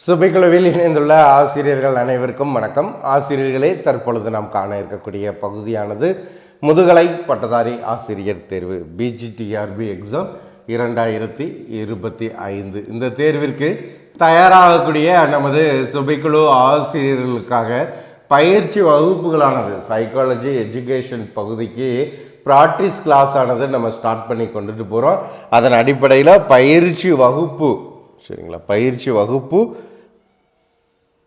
சுபைக்குழுவில் இணைந்துள்ள ஆசிரியர்கள் அனைவருக்கும் வணக்கம். ஆசிரியர்களே தற்பொழுது நாம் காண இருக்கக்கூடிய பகுதியானது முதுகலை பட்டதாரி ஆசிரியர் தேர்வு பிஜிடிஆர்பி எக்ஸாம் இரண்டாயிரத்தி இருபத்தி ஐந்து. இந்த தேர்விற்கு தயாராகக்கூடிய நமது சுபைக்குழு ஆசிரியர்களுக்காக பயிற்சி வகுப்புகளானது சைக்காலஜி எஜுகேஷன் பகுதிக்கு ப்ராக்டிஸ் கிளாஸ் ஆனது நம்ம ஸ்டார்ட் பண்ணி கொண்டுட்டு போகிறோம் அதன் அடிப்படையில் பயிற்சி வகுப்பு சரிங்களா? பயிற்சி வகுப்பு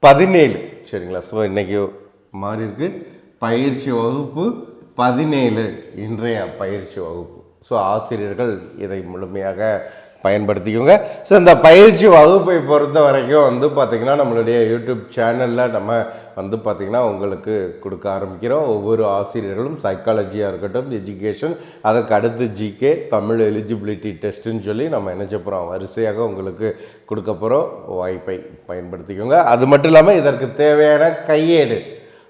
பதினேழு. சரிங்களா? ஸோ இன்றைக்கி மாறி இருக்கு. பயிற்சி வகுப்பு பதினேழு. இன்றைய பயிற்சி வகுப்பு. ஸோ ஆசிரியர்கள் இதை முழுமையாக பயன்படுத்திக்கோங்க. ஸோ இந்த பயிற்சி வகுப்பை பொறுத்த வரைக்கும் வந்து பார்த்திங்கன்னா நம்மளுடைய யூடியூப் சேனலில் நம்ம வந்து பார்த்திங்கன்னா உங்களுக்கு கொடுக்க ஆரம்பிக்கிறோம். ஒவ்வொரு ஆசிரியர்களும் சைக்காலஜியாக இருக்கட்டும் எஜுகேஷன் அதுக்கு அடுத்து ஜிகே தமிழ் எலிஜிபிலிட்டி டெஸ்ட்டுன்னு சொல்லி நம்ம நினச்ச போகிறோம் வரிசையாக உங்களுக்கு கொடுக்க போகிறோம் வாய்ப்பை பயன்படுத்திக்கோங்க. அது மட்டும் இல்லாமல் இதற்கு தேவையான கையேடு.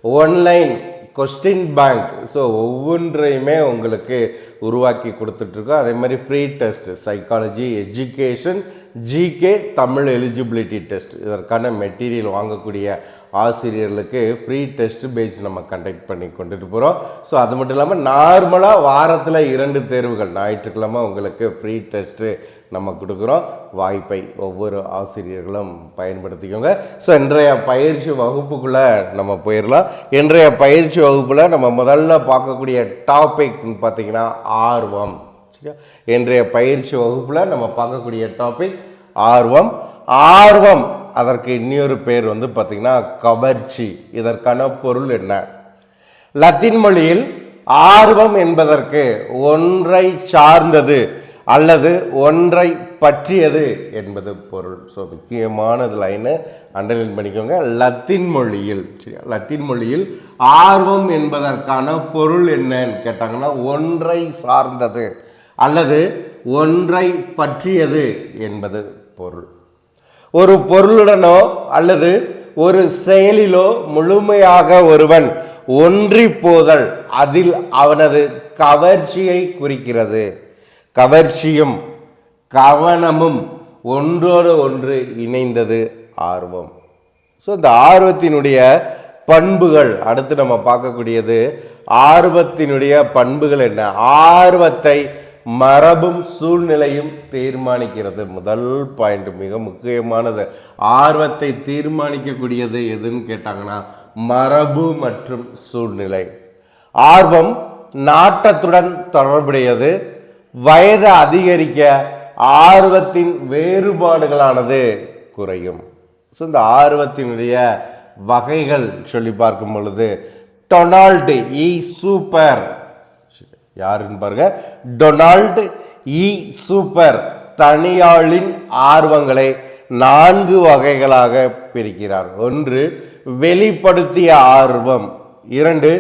ஒன்லைன் கொஸ்டின் பேங்க் ஸோ ஒவ்வொன்றையுமே உங்களுக்கு உருவாக்கி கொடுத்துட்ருக்கோம். அதே மாதிரி pre test psychology education GK Tamil eligibility test இதற்கான மெட்டீரியல் வாங்கக்கூடிய ஆசிரியர்களுக்கு ஃப்ரீ டெஸ்ட் பேஜ் நம்ம கண்டக்ட் பண்ணி கொண்டுட்டு போகிறோம் ஸோ அது மட்டும் இல்லாமல் நார்மலாக வாரத்தில் இரண்டு தேர்வுகள் ஞாயிற்றுக்கிழமை உங்களுக்கு ஃப்ரீ டெஸ்ட்டு நம்ம கொடுக்குறோம். வாய்ப்பை ஒவ்வொரு ஆசிரியர்களும் பயன்படுத்திக்கோங்க. ஸோ இன்றைய பயிற்சி வகுப்புக்குள்ளே நம்ம போயிடலாம். இன்றைய பயிற்சி வகுப்பில் நம்ம முதல்ல பார்க்கக்கூடிய டாபிக் பார்த்திங்கன்னா ஆர்வம். சரியா? இன்றைய பயிற்சி வகுப்பில் நம்ம பார்க்கக்கூடிய டாபிக் ஆர்வம். ஆர்வம் அதற்கு இன்னொரு பேர் வந்து பார்த்திங்கன்னா கவர்ச்சி. இதற்கான பொருள் என்ன? லத்தீன் மொழியில் ஆர்வம் என்பதற்கு ஒன்றை சார்ந்தது அல்லது ஒன்றை பற்றியது என்பது பொருள். ஸோ முக்கியமானது லைனு அண்டர்லைன் பண்ணிக்கோங்க. லத்தீன் மொழியில் சரியா? லத்தீன் மொழியில் ஆர்வம் என்பதற்கான பொருள் என்னன்னு கேட்டாங்கன்னா ஒன்றை சார்ந்தது அல்லது ஒன்றை பற்றியது என்பது பொருள். ஒரு பொருளுடனோ அல்லது ஒரு செயலிலோ முழுமையாக ஒருவன் ஒன்றி போதல் அதில் அவனது கவர்ச்சியை குறிக்கிறது. கவர்ச்சியும் கவனமும் ஒன்றோடு ஒன்று இணைந்தது ஆர்வம். ஸோ இந்த ஆர்வத்தினுடைய பண்புகள் அடுத்து நம்ம பார்க்கக்கூடியது ஆர்வத்தினுடைய பண்புகள் என்ன? ஆர்வத்தை மரபும் சூழ்நிலையும் தீர்மானிக்கிறது. முதல் பாயிண்ட் மிக முக்கியமானது. ஆர்வத்தை தீர்மானிக்கக்கூடியது எதுன்னு கேட்டாங்கன்னா மரபு மற்றும் சூழ்நிலை. ஆர்வம் நாட்டத்துடன் தொடர்புடையது. வயது அதிகரிக்க ஆர்வத்தின் வேறுபாடுகளானது குறையும். ஸோ இந்த ஆர்வத்தினுடைய வகைகள் சொல்லி பார்க்கும் பொழுது டொனால்டு இ சூப்பர் யாருன்னு பாருங்க. டொனால்டு இ சூப்பர் தனியாளின் ஆர்வங்களை நான்கு வகைகளாக பிரிக்கிறார். ஒன்று வெளிப்படுத்திய ஆர்வம். இரண்டு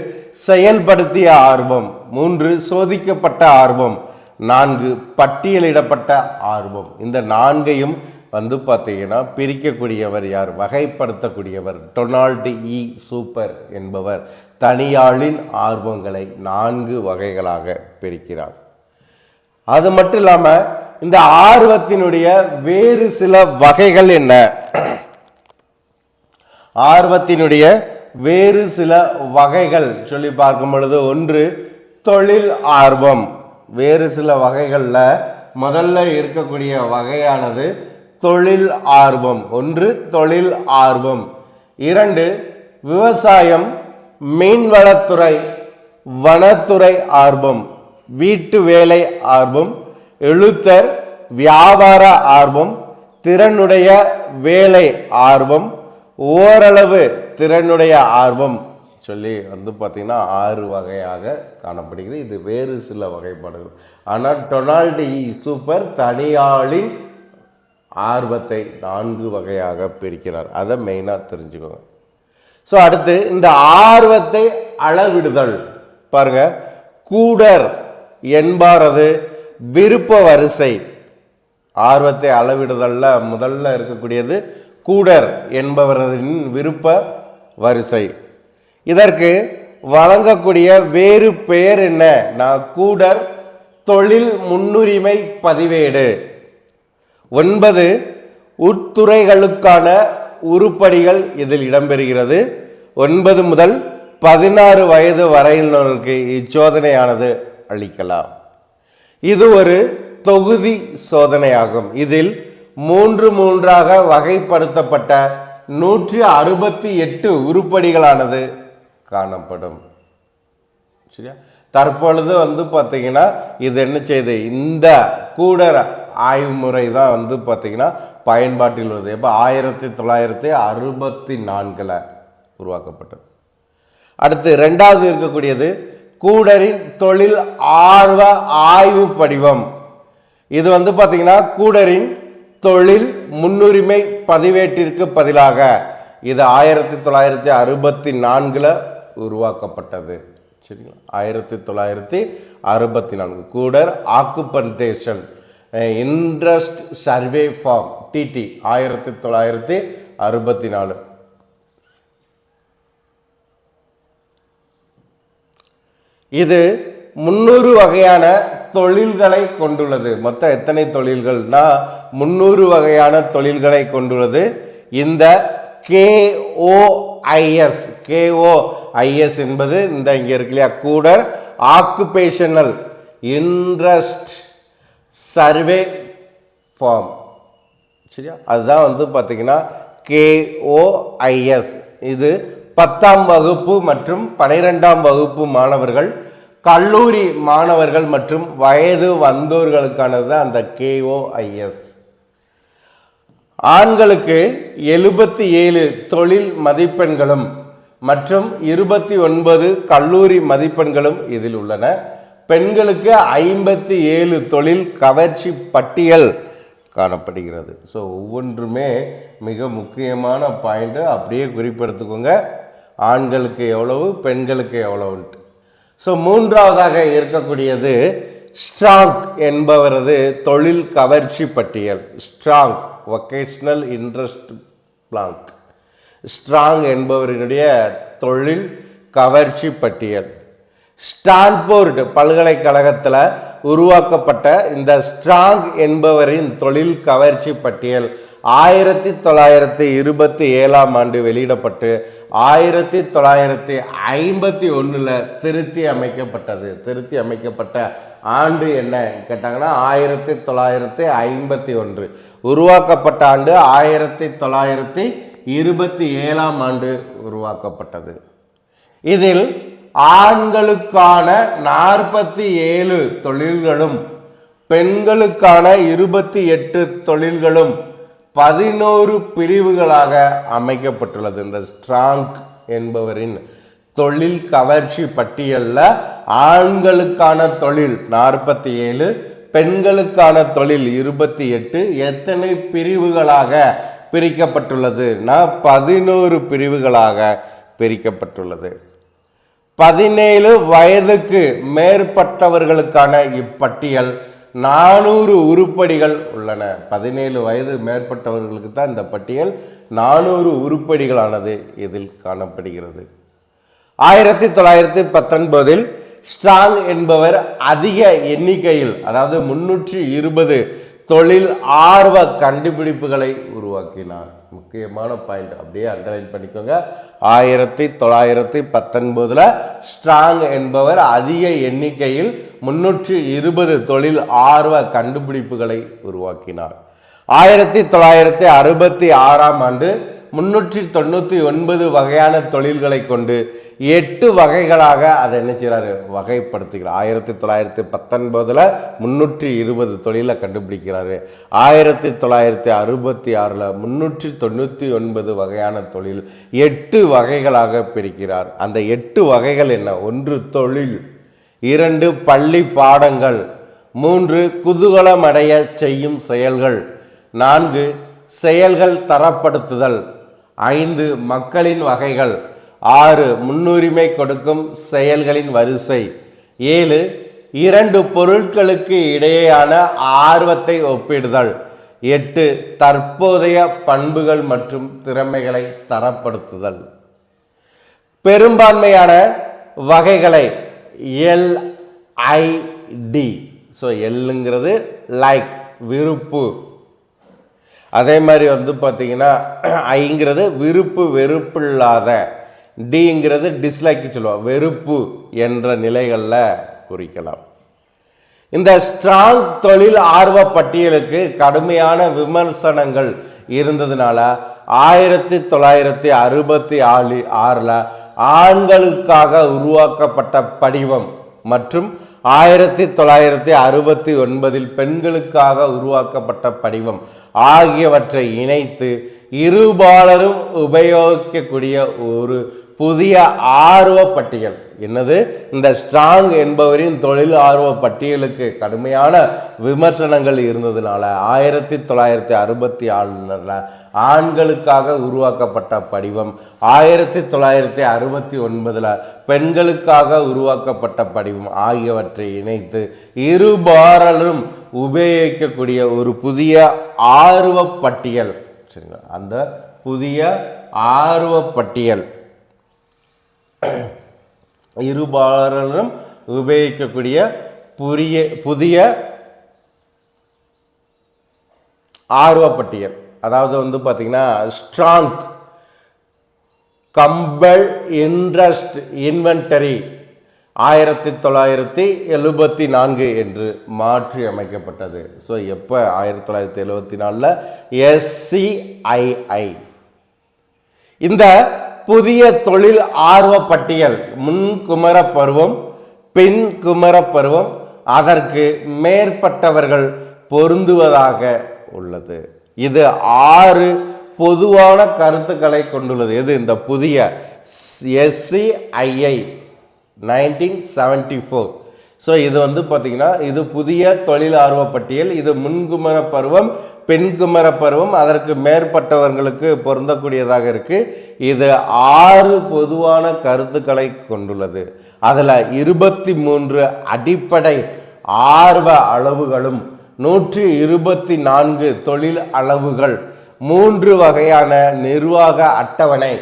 செயல்படுத்திய ஆர்வம். மூன்று சோதிக்கப்பட்ட ஆர்வம். நான்கு பட்டியலிடப்பட்ட ஆர்வம். இந்த நான்கையும் வந்து பார்த்தீங்கன்னா பிரிக்கக்கூடியவர் யார்? வகைப்படுத்தக்கூடியவர். டொனால்டு இ சூப்பர் என்பவர். தனியாளின் ஆர்வங்களை நான்கு வகைகளாக பிரிக்கிறார். அது மட்டும் இல்லாமல் இந்த ஆர்வத்தினுடைய வேறு சில வகைகள் என்ன? ஆர்வத்தினுடைய வேறு சில வகைகள் சொல்லி பார்க்கும் பொழுது ஒன்று தொழில் ஆர்வம். வேறு சில வகைகளில் முதல்ல இருக்கக்கூடிய வகையானது தொழில் ஆர்வம். ஒன்று தொழில் ஆர்வம். இரண்டு விவசாயம். மீன்வளத்துறை வனத்துறை ஆர்வம் வீட்டு வேலை ஆர்வம் எழுத்தர் வியாபார ஆர்வம் திறனுடைய வேலை ஆர்வம் ஓரளவு திறனுடைய ஆர்வம் சொல்லி வந்து பார்த்திங்கன்னா ஆறு வகையாக காணப்படுகிறது. இது வேறு சில வகைப்பாடுகள். ஆனால் டொனால்டு இ. சூப்பர் தனியாளின் ஆர்வத்தை நான்கு வகையாக பிரிக்கிறார். அதை மெயினாக தெரிஞ்சுக்கோங்க. ஸோ அடுத்து இந்த ஆர்வத்தை அளவிடுதல். பாருங்க. கூடர் என்பாரது விருப்ப வரிசை. ஆர்வத்தை அளவிடுதல்ல முதல்ல இருக்கக்கூடியது கூடர் என்பவரின் விருப்ப வரிசை. இதற்கு வழங்கக்கூடிய வேறு பெயர் என்ன? நான் கூடர் தொழில் முன்னுரிமை பதிவேடு. ஒன்பது உட்துறைகளுக்கான உருப்படிகள் இதில் இடம்பெறுகிறது. ஒன்பது முதல் பதினாறு வயது வரையினருக்கு இச்சோதனையானது அளிக்கலாம். இது ஒரு தொகுதி சோதனையாகும். இதில் மூன்று மூன்றாக வகைப்படுத்தப்பட்ட நூற்றி அறுபத்தி எட்டு உருப்படிகளானது காணப்படும். சரியா? தற்பொழுது வந்து பார்த்தீங்கன்னா இது என்ன செய்யுது இந்த கூடர ஆய்வு முறை தான் வந்து பார்த்திங்கன்னா பயன்பாட்டில் உள்ளது. எப்போ? ஆயிரத்தி தொள்ளாயிரத்தி அறுபத்தி நான்கில் உருவாக்கப்பட்டது. அடுத்து ரெண்டாவது இருக்கக்கூடியது கூடரின் தொழில் ஆர்வ ஆய்வு படிவம். இது வந்து பார்த்தீங்கன்னா கூடரின் தொழில் முன்னுரிமை பதிவேட்டிற்கு பதிலாக இது ஆயிரத்தி தொள்ளாயிரத்தி அறுபத்தி நான்கில் உருவாக்கப்பட்டது. சரிங்களா? ஆயிரத்தி தொள்ளாயிரத்தி அறுபத்தி நான்கு. Kuder occupation. Interest survey form DD ஆயிரத்தி தொள்ளாயிரத்தி அறுபத்தி நாலு. இது முந்நூறு வகையான தொழில்களை கொண்டுள்ளது. மொத்தம் எத்தனை தொழில்கள்னா முந்நூறு வகையான தொழில்களை கொண்டுள்ளது. இந்த கேஓஐஎஸ் கேஓஐஎஸ் என்பது இந்த இங்கே இருக்கு இல்லையா? கூட ஆக்குபேஷனல் இன்ட்ரஸ்ட் சர்வே ஃபார்ம் சரியா அதுதான் வந்து பார்த்தீங்கன்னா கேஓஐஎஸ் இது பத்தாம் வகுப்பு மற்றும் பனிரெண்டாம் வகுப்பு மாணவர்கள் கல்லூரி மாணவர்கள் மற்றும் வயது வந்தோர்களுக்கானது அந்த கேஓஐஎஸ் ஆண்களுக்கு எழுபத்தி ஏழு தொழில் மதிப்பெண்களும் மற்றும் இருபத்தி ஒன்பது கல்லூரி மதிப்பெண்களும் இதில் உள்ளன. பெண்களுக்கு ஐம்பத்தி ஏழு தொழில் கவர்ச்சி பட்டியல் காணப்படுகிறது. ஸோ ஒவ்வொன்றுமே மிக முக்கியமான பாயிண்ட்டு அப்படியே குறிப்பெடுத்துக்கோங்க. ஆண்களுக்கு எவ்வளவு பெண்களுக்கு எவ்வளவுன்ட்டு. ஸோ மூன்றாவதாக இருக்கக்கூடியது ஸ்ட்ராங் என்பவரது தொழில் கவர்ச்சி பட்டியல். Strong vocational interest blank strong என்பவரினுடைய தொழில் கவர்ச்சி பட்டியல். ஸ்டான்போர்டு பல்கலைக்கழகத்தில் உருவாக்கப்பட்ட இந்த ஸ்ட்ராங் என்பவரின் தொழில் கவர்ச்சி பட்டியல் ஆயிரத்தி தொள்ளாயிரத்தி இருபத்தி ஏழாம் ஆண்டு வெளியிடப்பட்டு ஆயிரத்தி தொள்ளாயிரத்தி ஐம்பத்தி ஒன்றில் திருத்தி அமைக்கப்பட்டது. திருத்தி அமைக்கப்பட்ட ஆண்டு என்ன கேட்டாங்கன்னா ஆயிரத்தி தொள்ளாயிரத்தி ஐம்பத்தி ஒன்று. உருவாக்கப்பட்ட ஆண்டு ஆயிரத்தி தொள்ளாயிரத்தி இருபத்தி ஏழாம் ஆண்டு உருவாக்கப்பட்டது. இதில் ஆண்களுக்கான நாற்பத்தி ஏழு தொழில்களும் பெண்களுக்கான இருபத்தி எட்டு தொழில்களும் பதினோரு பிரிவுகளாக அமைக்கப்பட்டுள்ளது. இந்த ஸ்ட்ராங் என்பவரின் தொழில் கவர்ச்சி பட்டியலில் ஆண்களுக்கான தொழில் நாற்பத்தி ஏழு பெண்களுக்கான தொழில் இருபத்தி எட்டு எத்தனை பிரிவுகளாக பிரிக்கப்பட்டுள்ளதுன்னா பதினோரு பிரிவுகளாக பிரிக்கப்பட்டுள்ளது. பதினேழு வயதுக்கு மேற்பட்டவர்களுக்கான இப்பட்டியல் நானூறு உருப்படிகள் உள்ளன. பதினேழு வயது மேற்பட்டவர்களுக்கு தான் இந்த பட்டியல் நானூறு உருப்படிகளானது இதில் காணப்படுகிறது. ஆயிரத்தி தொள்ளாயிரத்தி பத்தொன்பதில் ஸ்ட்ராங் என்பவர் அதிக எண்ணிக்கையில் அதாவது முன்னூற்றி இருபது தொழில் ஆர்வ கண்டுபிடிப்புகளை உருவாக்கினார். முக்கியமான பாயிண்ட் அப்படியே அண்டர்லைன் பண்ணிக்கோங்க. ஆயிரத்தி தொள்ளாயிரத்தி பத்தொன்பதில் ஸ்ட்ராங் என்பவர் அதிக எண்ணிக்கையில் முன்னூற்றி இருபது தொழில் ஆர்வ கண்டுபிடிப்புகளை உருவாக்கினார். ஆயிரத்தி தொள்ளாயிரத்தி அறுபத்தி ஆறாம் ஆண்டு முன்னூற்றி தொண்ணூற்றி ஒன்பது வகையான தொழில்களை கொண்டு எட்டு வகைகளாக அதை என்ன செய்கிறாரு? வகைப்படுத்துகிறார். ஆயிரத்தி தொள்ளாயிரத்தி பத்தொன்பதில் முந்நூற்றி இருபது தொழிலை கண்டுபிடிக்கிறாரு. ஆயிரத்தி தொள்ளாயிரத்தி அறுபத்தி ஆறில் முந்நூற்றி தொண்ணூற்றி ஒன்பது வகையான தொழில் எட்டு வகைகளாக பிரிக்கிறார். அந்த எட்டு வகைகள் என்ன? ஒன்று தொழில் இரண்டு பள்ளி பாடங்கள் மூன்று குதூகலமடைய செய்யும் செயல்கள் நான்கு செயல்கள் தரப்படுத்துதல் ஐந்து மக்களின் வகைகள் ஆறு முன்னுரிமை கொடுக்கும் செயல்களின் வரிசை ஏழு இரண்டு பொருட்களுக்கு இடையேயான ஆர்வத்தை ஒப்பிடுதல் எட்டு தற்போதைய பண்புகள் மற்றும் திறமைகளை தரப்படுத்துதல். பெரும்பான்மையான வகைகளை எல்ஐடி ஸோ எல்லுங்கிறது லைக் விருப்பு அதே மாதிரி வந்து பார்த்திங்கன்னா ஐங்கிறது விருப்பு வெறுப்பில்லாத டிங்கிறது டிஸ்லைக்கு சொல்லுவோம். வெறுப்பு என்ற நிலைகளில் குறிக்கலாம். இந்த ஸ்ட்ராங் தொழில் ஆர்வ பட்டியலுக்கு கடுமையான விமர்சனங்கள் இருந்ததுனால ஆயிரத்தி தொள்ளாயிரத்தி அறுபத்தி ஆறு ஆறில் ஆண்களுக்காக உருவாக்கப்பட்ட படிவம் மற்றும் ஆயிரத்தி தொள்ளாயிரத்தி அறுபத்தி ஒன்பதில் பெண்களுக்காக உருவாக்கப்பட்ட படிவம் ஆகியவற்றை இணைத்து இருபாலரும் உபயோகிக்கக்கூடிய ஒரு புதிய ஆர்வ பட்டியல். என்னது? இந்த ஸ்ட்ராங் என்பவரின் தொழில் ஆர்வ பட்டியலுக்கு கடுமையான விமர்சனங்கள் இருந்ததுனால ஆயிரத்தி தொள்ளாயிரத்தி அறுபத்தி ஆறில் ஆண்களுக்காக உருவாக்கப்பட்ட படிவம் ஆயிரத்தி தொள்ளாயிரத்தி அறுபத்தி ஒன்பதில் பெண்களுக்காக உருவாக்கப்பட்ட படிவம் ஆகியவற்றை இணைத்து இருபாரலும் உபயோகிக்கக்கூடிய ஒரு புதிய ஆர்வ பட்டியல். சரிங்களா? அந்த புதிய ஆர்வ பட்டியல். இருபாலரும் உபயோகிக்கக்கூடிய புதிய புதிய ஆர்வப்பட்டியல். அதாவது வந்து பார்த்தீங்கன்னா ஸ்ட்ராங் கம்பல் இன்ட்ரஸ்ட் இன்வென்டரி ஆயிரத்தி தொள்ளாயிரத்தி எழுபத்தி நான்கு என்று மாற்றி அமைக்கப்பட்டது. ஸோ எப்போ? ஆயிரத்தி தொள்ளாயிரத்தி எழுபத்தி நாலில் எஸ்சிஐஐ இந்த புதிய தொழில் ஆர்வ பட்டியல் முன் குமர பருவம் பின் குமர பருவம் அதற்கு மேற்பட்டவர்கள் பொருந்துவதாக உள்ளது. இது ஆறு பொதுவான கருத்துக்களை கொண்டுள்ளது. எது? இந்த புதிய SCII nineteen seventy four so இது வந்து பார்த்தீங்கன்னா இது புதிய தொழில் ஆர்வ பட்டியல் இது முன்குமர பருவம் பெண்குமர பருவம் அதற்கு மேற்பட்டவர்களுக்கு பொருந்தக்கூடியதாக இருக்கு. இது ஆறு பொதுவான கருத்துக்களை கொண்டுள்ளது. அதில் இருபத்தி மூன்று அடிப்படை ஆர்வ அளவுகளும் நூற்றி இருபத்தி நான்கு தொழில் அளவுகள் மூன்று வகையான நிர்வாக அட்டவணை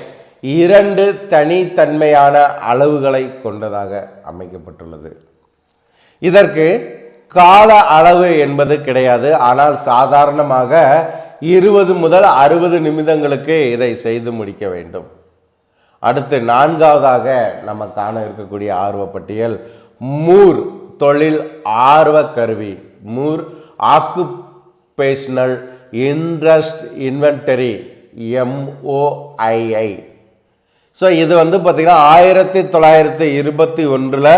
இரண்டு தனித்தன்மையான அளவுகளை கொண்டதாக அமைக்கப்பட்டுள்ளது. இதற்கு கால அளவு என்பது கிடையாது. ஆனால் சாதாரணமாக இருபது முதல் அறுபது நிமிடங்களுக்கு இதை செய்து முடிக்க வேண்டும். அடுத்து நான்காவதாக நம்ம காண இருக்கக்கூடிய ஆர்வப்பட்டியல் மூர் தொழில் ஆர்வ கருவி Moore occupational interest inventory MOII so இது வந்து பார்த்திங்கன்னா ஆயிரத்தி தொள்ளாயிரத்தி இருபத்தி ஒன்றில்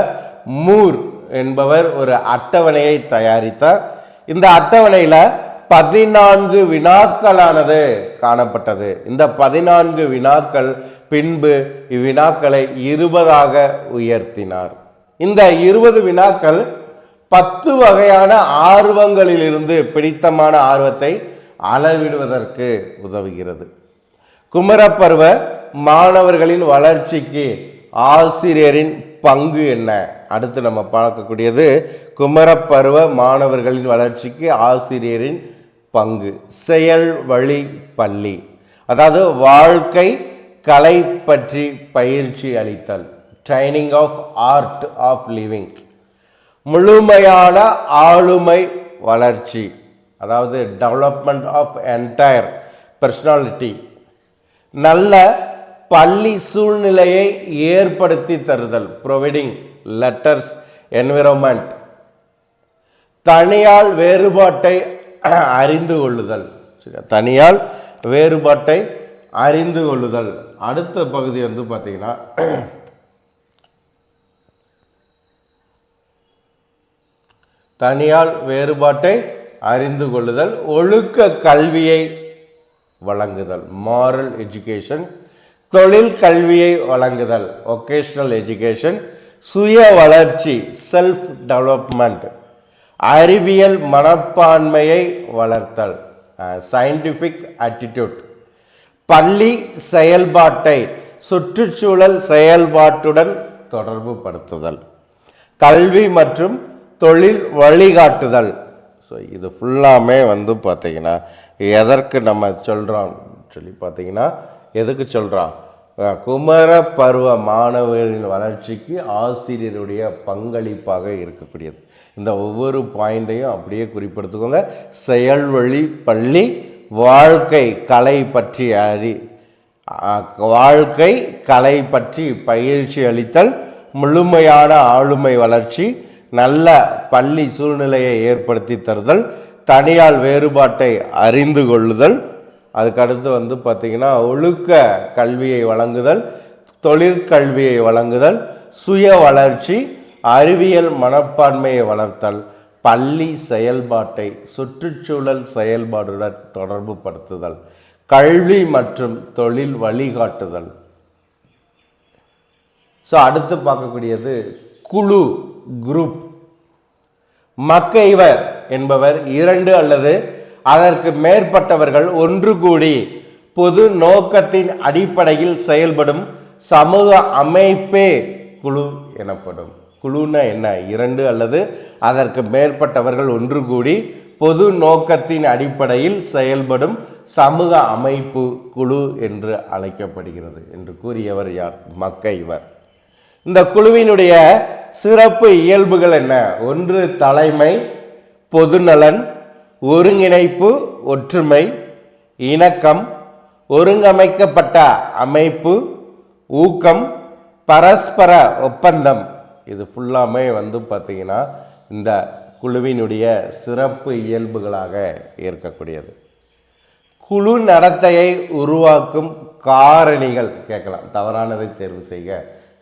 மூர் என்பவர் ஒரு அட்டவணையை தயாரித்தார். இந்த அட்டவணையில் பதினான்கு வினாக்களானது காணப்பட்டது. இந்த பதினான்கு வினாக்கள் பின்பு இவ்வினாக்களை இருபதாக உயர்த்தினார். இந்த இருபது வினாக்கள் பத்து வகையான ஆர்வங்களிலிருந்து பிடித்தமான ஆர்வத்தை அளவிடுவதற்கு உதவுகிறது. குமரப்பருவ மாணவர்களின் வளர்ச்சிக்கு ஆசிரியரின் பங்கு என்ன? அடுத்து நம்ம பார்க்கக்கூடியது குமரப்பருவ மாணவர்களின் வளர்ச்சிக்கு ஆசிரியரின் பங்கு. செயல் வழி பள்ளி. அதாவது வாழ்க்கை கலை பற்றி பயிற்சி அளித்தல். Training of art of living முழுமையான ஆளுமை வளர்ச்சி. அதாவது டெவலப்மெண்ட் ஆஃப் என்டையர் பர்சனாலிட்டி நல்ல பள்ளி சூழ்நிலையை ஏற்படுத்தி தருதல் ப்ரொவைடிங் லெட்டர்ஸ் என்விரான்மெண்ட் தனியால் வேறுபாட்டை அறிந்து கொள்ளுதல். தனியால் வேறுபாட்டை அறிந்து கொள்ளுதல். அடுத்த பகுதி வந்து பார்த்தீங்கன்னா தனியால் வேறுபாட்டை அறிந்து கொள்ளுதல் ஒழுக்க கல்வியை வழங்குதல் மாரல் எஜுகேஷன் தொழில் கல்வியை வழங்குதல் ஒகேஷ்னல் எஜுகேஷன் சுய வளர்ச்சி செல்ஃப் டெவலப்மெண்ட் அறிவியல் மனப்பான்மையை வளர்த்தல் சயின்டிஃபிக் ஆட்டிடியூட் பள்ளி செயல்பாட்டை சுற்றுச்சூழல் செயல்பாட்டுடன் தொடர்பு படுத்துதல் கல்வி மற்றும் தொழில் வழிகாட்டுதல். ஸோ இது ஃபுல்லாமே வந்து பார்த்திங்கன்னா எதற்கு நம்ம சொல்கிறோம் சொல்லி பார்த்தீங்கன்னா எதுக்கு சொல்கிறான் குமர பருவ மாணவர்களின் வளர்ச்சிக்கு ஆசிரியருடைய பங்களிப்பாக இருக்கக்கூடியது. இந்த ஒவ்வொரு பாயிண்ட்டையும் அப்படியே குறிப்பிடுத்துக்கோங்க. செயல்வழி பள்ளி வாழ்க்கை கலை பற்றி அறி வாழ்க்கை கலை பற்றி பயிற்சி அளித்தல் முழுமையான ஆளுமை வளர்ச்சி நல்ல பள்ளி சூழ்நிலையை ஏற்படுத்தி தருதல் தனியால் வேறுபாட்டை அறிந்து கொள்ளுதல் அதுக்கடுத்து வந்து பார்த்திங்கன்னா ஒழுக்க கல்வியை வழங்குதல் தொழிற்கல்வியை வழங்குதல் சுய வளர்ச்சி அறிவியல் மனப்பான்மையை வளர்த்தல் பள்ளி செயல்பாட்டை சுற்றுச்சூழல் செயல்பாடுடன் தொடர்பு படுத்துதல் கல்வி மற்றும் தொழில் வழிகாட்டுதல். ஸோ அடுத்து பார்க்கக்கூடியது குழு குரூப் மக்கைவர் என்பவர் இரண்டு அல்லது அதற்கு மேற்பட்டவர்கள் ஒன்று கூடி பொது நோக்கத்தின் அடிப்படையில் செயல்படும் சமூக அமைப்பே குழு எனப்படும். குழுன்னா என்ன? இரண்டு அல்லது அதற்கு மேற்பட்டவர்கள் ஒன்று கூடி பொது நோக்கத்தின் அடிப்படையில் செயல்படும் சமூக அமைப்பு குழு என்று அழைக்கப்படுகிறது என்று கூறியவர் யார்? மக்கைவர் இந்த குழுவினுடைய சிறப்பு இயல்புகள் என்ன? ஒன்று தலைமை பொதுநலன் ஒருங்கிணைப்பு ஒற்றுமை இணக்கம் ஒருங்கமைக்கப்பட்ட அமைப்பு ஊக்கம் பரஸ்பர ஒப்பந்தம். இது ஃபுல்லாமே வந்து பார்த்திங்கன்னா இந்த குழுவினுடைய சிறப்பு இயல்புகளாக இருக்கக்கூடியது. குழு நடத்தையை உருவாக்கும் காரணிகள் கேட்கலாம். தவறானதை தேர்வு செய்க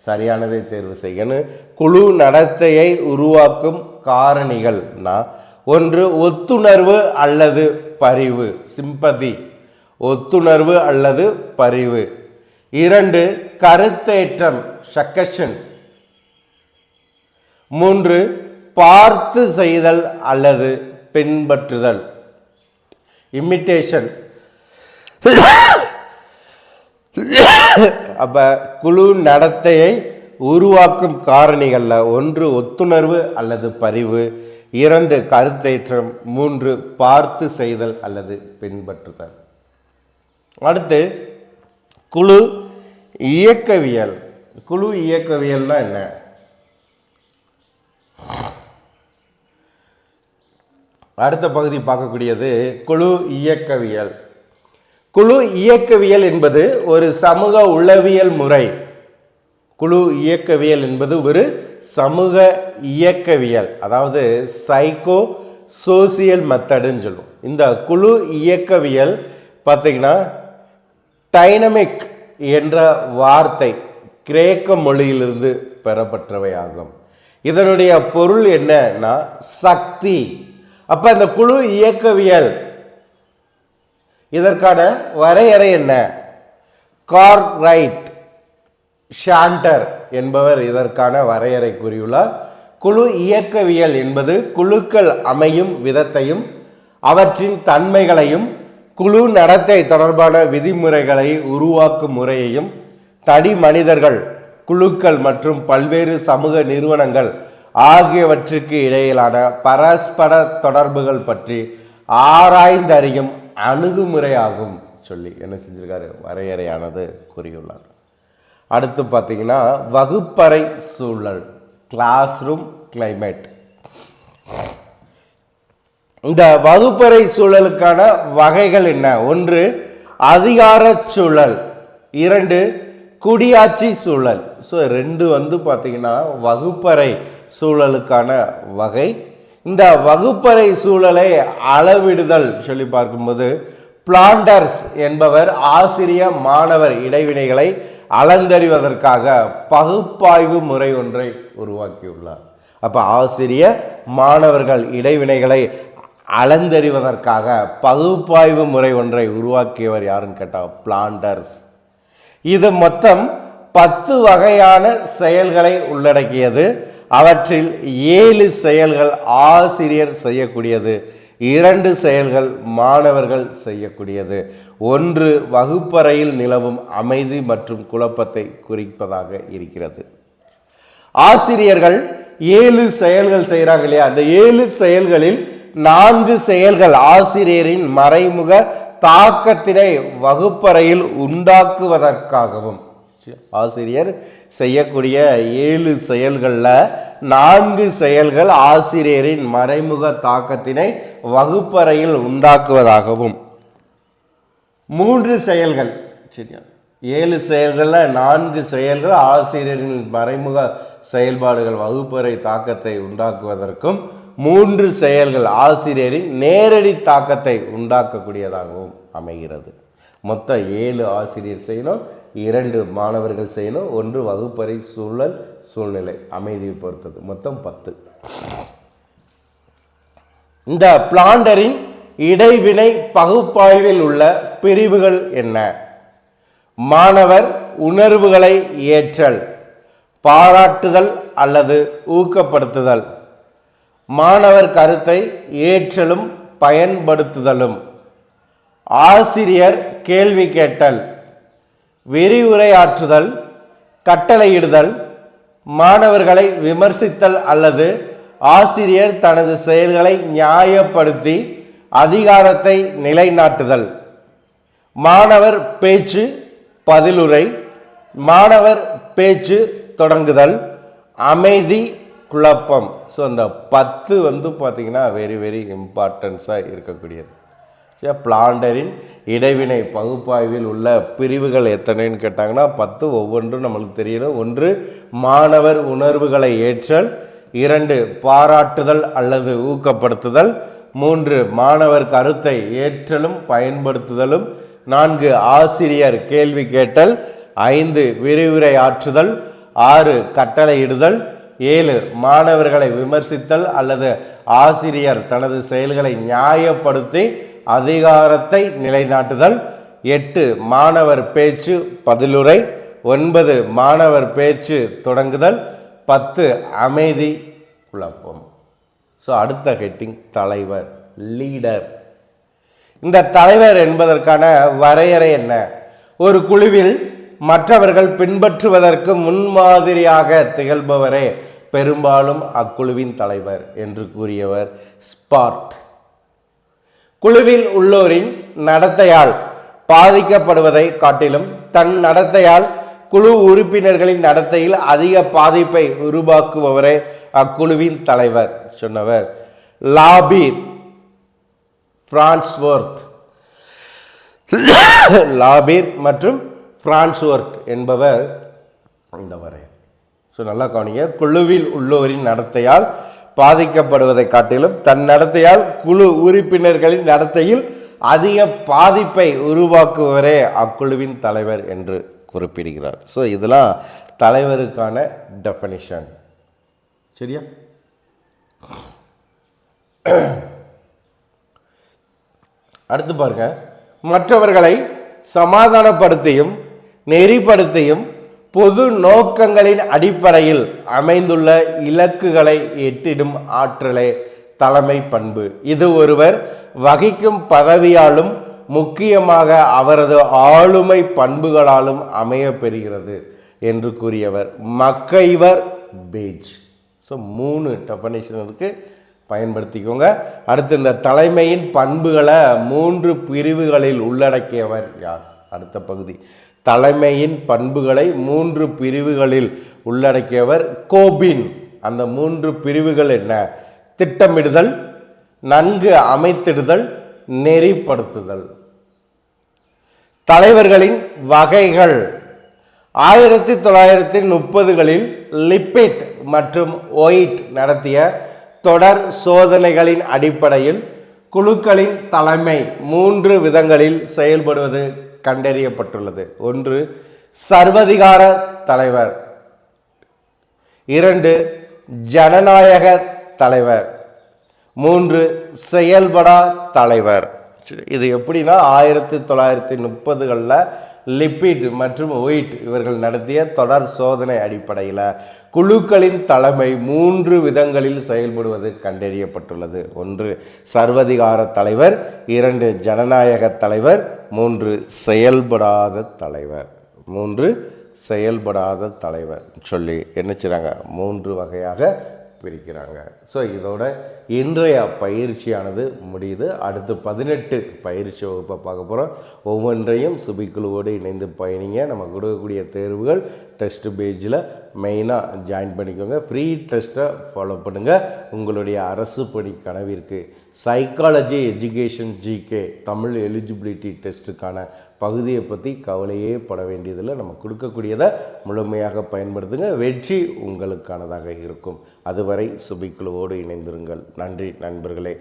சரியானதை தேர்வு செய்யன்னு குழு நடத்தையை உருவாக்கும் காரணிகள்னா ஒன்று ஒத்துணர்வு அல்லது பரிவு. சிம்பதி ஒத்துணர்வு அல்லது பரிவு. இரண்டு கருத்தேற்றம் சக்கஷன் மூன்று பார்த்து செய்தல் அல்லது பின்பற்றுதல். இமிட்டேஷன் அப்ப குழு நடத்தையை உருவாக்கும் காரணிகள்ல ஒன்று ஒத்துணர்வு அல்லது பதிவு இரண்டு கருத்தேற்றம் மூன்று பார்த்து செய்தல் அல்லது பின்பற்றுதல். அடுத்து குழு இயக்கவியல். குழு இயக்கவியல்னா என்ன? அடுத்த பகுதி பார்க்கக்கூடியது குழு இயக்கவியல். குழு இயக்கவியல் என்பது ஒரு சமூக உளவியல் முறை. குழு இயக்கவியல் என்பது ஒரு சமூக இயக்கவியல் அதாவது சைக்கோ சோசியல் மெத்தடுன்னு சொல்லுவோம். இந்த குழு இயக்கவியல் பார்த்தீங்கன்னா டைனமிக் என்ற வார்த்தை கிரேக்க மொழியிலிருந்து பெறப்பட்டவை ஆகும் இதனுடைய பொருள் என்னன்னா சக்தி. அப்ப இந்த குழு இயக்கவியல் இதற்கான வரையறை என்ன? கார்ரைட் ஷாண்டர் என்பவர் இதற்கான வரையறை கூறியுள்ளார் குழு இயக்கவியல் என்பது குழுக்கள் அமையும் விதத்தையும் அவற்றின் தன்மைகளையும் குழு நடத்தை தொடர்பான விதிமுறைகளை உருவாக்கும் முறையையும் தனி மனிதர்கள் குழுக்கள் மற்றும் பல்வேறு சமூக நிறுவனங்கள் ஆகியவற்றுக்கு இடையிலான பரஸ்பர தொடர்புகள் பற்றி ஆராய்ந்தறியும் அணுகுமுறையாகும் சொல்லி என்ன செஞ்சிருக்காரு? வரையறையானது கூறியுள்ளார். அடுத்து பார்த்தீங்கன்னா வகுப்பறை சூழல் கிளாஸ் ரூம் கிளைமேட் இந்த வகுப்பறை சூழலுக்கான வகைகள் என்ன? ஒன்று அதிகார சூழல். இரண்டு குடியாட்சி சூழல். ஸோ ரெண்டு வந்து பார்த்தீங்கன்னா வகுப்பறை சூழலுக்கான வகை. இந்த வகுப்பறை சூழலை அளவிடுதல் சொல்லி பார்க்கும்போது பிளாண்டர்ஸ் என்பவர் ஆசிரிய மாணவர் இடைவினைகளை அளந்தறிவதற்காக பகுப்பாய்வு முறை ஒன்றை உருவாக்கியுள்ளார். அப்போ ஆசிரியர் மாணவர்கள் இடைவினைகளை அளந்தறிவதற்காக பகுப்பாய்வு முறை ஒன்றை உருவாக்கியவர் யாருன்னு கேட்டால் பிளாண்டர்ஸ். இது மொத்தம் பத்து வகையான செயல்களை உள்ளடக்கியது. அவற்றில் ஏழு செயல்கள் ஆசிரியர் செய்யக்கூடியது. இரண்டு செயல்கள் மாணவர்கள் செய்யக்கூடியது. ஒன்று வகுப்பறையில் நிலவும் அமைதி மற்றும் குழப்பத்தை குறிப்பதாக இருக்கிறது. ஆசிரியர்கள் ஏழு செயல்கள் செய்கிறாங்க இல்லையா? அந்த ஏழு செயல்களில் நான்கு செயல்கள் ஆசிரியரின் மறைமுக தாக்கத்தினை வகுப்பறையில் உண்டாக்குவதற்காகவும். ஆசிரியர் செய்யக்கூடிய ஏழு செயல்களில் நான்கு செயல்கள் ஆசிரியரின் மறைமுக தாக்கத்தினை வகுப்பறையில் உண்டாக்குவதாகவும். மூன்று செயல்கள். சரியா? ஏழு செயல்களில் நான்கு செயல்கள் ஆசிரியரின் மறைமுக செயல்பாடுகள் வகுப்பறை தாக்கத்தை உண்டாக்குவதற்கும் மூன்று செயல்கள் ஆசிரியரின் நேரடி தாக்கத்தை உண்டாக்கக்கூடியதாகவும் அமைகிறது. மொத்தம் ஏழு ஆசிரியர் செய்யணும் இரண்டு மாணவர்கள் செய்யணும் ஒன்று வகுப்பறை சூழல் சூழ்நிலை அமைதியை பொறுத்தது. மொத்தம் பத்து. இந்த பிளாண்டரின் இடைவினை பகுப்பாய்வில் உள்ள பிரிவுகள் என்ன? மாணவர் உணர்வுகளை ஏற்றல் பாராட்டுதல் அல்லது ஊக்கப்படுத்துதல். மாணவர் கருத்தை ஏற்றலும் பயன்படுத்துதலும். ஆசிரியர் கேள்வி கேட்டல் விரிவுரையாற்றுதல் கட்டளையிடுதல் மாணவர்களை விமர்சித்தல் அல்லது ஆசிரியர் தனது செயல்களை நியாயப்படுத்தி அதிகாரத்தை நிலைநாட்டுதல். மாணவர் பேச்சு பதிலுரை மாணவர் பேச்சு தொடங்குதல் அமைதி குழப்பம். ஸோ அந்த பத்து வந்து பார்த்திங்கன்னா வெரி வெரி இம்பார்ட்டன்ஸாக இருக்கக்கூடியது. சரி பிளாண்டரின் இடைவினை பகுப்பாய்வில் உள்ள பிரிவுகள் எத்தனைன்னு கேட்டாங்கன்னா பத்து ஒவ்வொன்றும் நம்மளுக்கு தெரியணும் ஒன்று மாணவர் உணர்வுகளை ஏற்றல் இரண்டு பாராட்டுதல் அல்லது ஊக்கப்படுத்துதல் மூன்று மாணவர் கருத்தை ஏற்றலும் பயன்படுத்துதலும் நான்கு ஆசிரியர் கேள்வி கேட்டல் ஐந்து விரிவுரை ஆற்றுதல் ஆறு கட்டளையிடுதல் ஏழு மாணவர்களை விமர்சித்தல் அல்லது ஆசிரியர் தனது செயல்களை நியாயப்படுத்தி அதிகாரத்தை நிலைநாட்டுதல் எட்டு மாணவர் பேச்சு பதிலுரை ஒன்பது மாணவர் பேச்சு தொடங்குதல் பத்து அமைதி குழப்பம். ஸோ அடுத்த ஹெட்டிங் தலைவர் லீடர் இந்த தலைவர் என்பதற்கான வரையறை என்ன? ஒரு குழுவில் மற்றவர்கள் பின்பற்றுவதற்கு முன்மாதிரியாக திகழ்பவரே பெரும்பாலும் அக்குழுவின் தலைவர் என்று கூறியவர் ஸ்பார்ட். குழுவில் உள்ளோரின் நடத்தையால் பாதிக்கப்படுவதை காட்டிலும் தன் நடத்தையால் குழு உறுப்பினர்களின் நடத்தையில் அதிக பாதிப்பை உருவாக்குபவரே அக்குழுவின் தலைவர் சொன்னவர். லாபீர் பிரான்ஸ்வர்த். லாபீர் மற்றும் பிரான்ஸ்வர்த் என்பவர் இந்த வரை ஸோ நல்லா கவனிங்க. குழுவில் உள்ளோரின் நடத்தையால் பாதிக்கப்படுவதை காட்டிலும் தன் நடத்தையால் குழு உறுப்பினர்களின் நடத்தையில் அதிக பாதிப்பை உருவாக்குவரே அக்குழுவின் தலைவர் என்று குறிப்பிடுகிறார். ஸோ இதெல்லாம் தலைவருக்கான டெஃபனிஷன் சரியா? அடுத்து பாருங்க. மற்றவர்களை சமாதானப்படுத்தியும் நெறிப்படுத்தியும் பொது நோக்கங்களின் அடிப்படையில் அமைந்துள்ள இலக்குகளை எட்டிடும் ஆற்றலே தலைமை பண்பு. இது ஒருவர் வகிக்கும் பதவியாலும் முக்கியமாக அவரது ஆளுமை பண்புகளாலும் அமைய பெறுகிறது என்று கூறியவர். MacIver Page. ஸோ மூணு டெஃபனேஷன் இருக்குது பயன்படுத்திக்கோங்க. அடுத்து இந்த தலைமையின் பண்புகளை மூன்று பிரிவுகளில் உள்ளடக்கியவர் யார்? அடுத்த பகுதி. தலைமையின் பண்புகளை மூன்று பிரிவுகளில் உள்ளடக்கியவர் கோபின். அந்த மூன்று பிரிவுகள் என்ன? திட்டமிடுதல் நன்கு அமைத்திடுதல் நெறிப்படுத்துதல். தலைவர்களின் வகைகள். ஆயிரத்தி தொள்ளாயிரத்தி முப்பதுகளில் லிப்பிட் மற்றும் ஒயிட் நடத்திய தொடர் சோதனைகளின் அடிப்படையில் குழுக்களின் தலைமை மூன்று விதங்களில் செயல்படுவது கண்டறியப்பட்டுள்ளது. ஒன்று சர்வதிகார தலைவர். இரண்டு ஜனநாயக தலைவர். மூன்று செயல்படா தலைவர். இது எப்படின்னா ஆயிரத்தி தொள்ளாயிரத்தி முப்பதுகளில் லிப்பிட் மற்றும் ஒயிட் இவர்கள் நடத்திய தொடர் சோதனை அடிப்படையில் குழுக்களின் தலைமை மூன்று விதங்களில் செயல்படுவது கண்டறியப்பட்டுள்ளது. ஒன்று சர்வதிகார தலைவர் இரண்டு ஜனநாயக தலைவர் மூன்று செயல்படாத தலைவர். மூன்று செயல்படாத தலைவர். சொல்லி என்ன செய்கிறாங்க மூன்று வகையாக பிரிக்கிறாங்க ஸோ இதோட இன்றைய பயிற்சியானது முடியுது. அடுத்து பதினெட்டு பயிற்சி வகுப்பை பார்க்க போகிறோம் ஒவ்வொன்றையும் சுபிக்குழுவோடு இணைந்து பயணிங்க. நம்ம கொடுக்கக்கூடிய தேர்வுகள் டெஸ்ட் பேஜில் மெயினாக ஜாயின் பண்ணிக்கோங்க. ஃப்ரீ டெஸ்ட்டை ஃபாலோ பண்ணுங்கள் உங்களுடைய அரசு பணி கனவிற்கு. Psychology education GK Tamil eligibility டெஸ்ட்டுக்கான பகுதியை பற்றி கவலையே பட வேண்டியதில்லை. நம்ம கொடுக்கக்கூடியதை முழுமையாக பயன்படுத்துங்க. வெற்றி உங்களுக்கானதாக இருக்கும். அதுவரை சுபிக்குழுவோடு இணைந்திருங்கள். நன்றி நண்பர்களே.